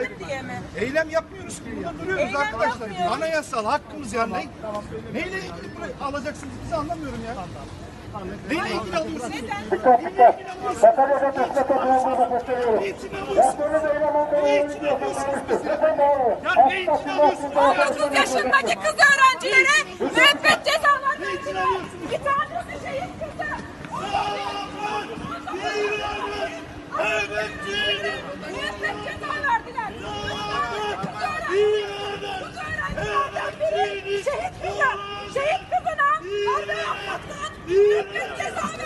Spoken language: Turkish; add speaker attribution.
Speaker 1: efendim diye mi?
Speaker 2: Eylem yapmıyoruz ki. Burada duruyoruz
Speaker 1: Eylem
Speaker 2: arkadaşlar.
Speaker 1: yapmıyoruz.
Speaker 2: Anayasal hakkımız yani. Ne, neyle ilgili buraya alacaksınız bizi anlamıyorum ya. Neyle ilgili alıyorsunuz?
Speaker 3: Gösteriyoruz. Yaptığınız eylemin
Speaker 2: Ne için alıyorsunuz mesela? Ya ne için alıyorsunuz?
Speaker 1: 19 yaşındaki kız öğrencilere Müddet cezanı